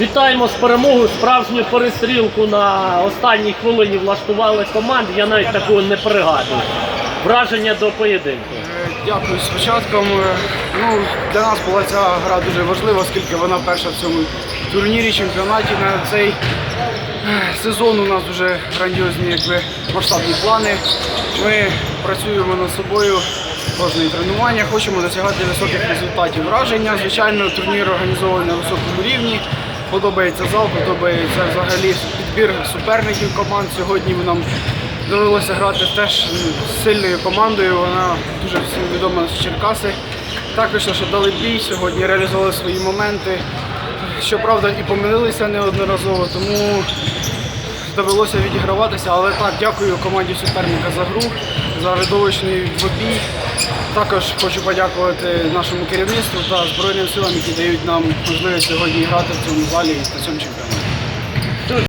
Вітаємо з перемогою. Справжню перестрілку на останній хвилині влаштували команди. Я навіть такого не пригадую. Враження до поєдинку. Е, Дякую з початком. Е, Ну, для нас була ця гра дуже важлива, оскільки вона перша в цьому турнірі, чемпіонаті. На цей е, сезон у нас вже грандіозні якби, масштабні плани. Ми працюємо над собою кожне тренування, хочемо досягати високих результатів. Враження, звичайно, турнір організований на високому рівні. Подобається зал, подобається взагалі підбір суперників команд. Сьогодні нам довелося грати теж з сильною командою. Вона дуже всім відома з Черкаси. Також що дали бій сьогодні, реалізували свої моменти. Щоправда, і помилилися неодноразово, тому довелося відіграватися. Але так, дякую команді суперника за гру, за видовищний двобій. Також хочу подякувати нашому керівництву та Збройним силам, які дають нам можливість сьогодні грати в цьому залі на цьому чемпіонаті.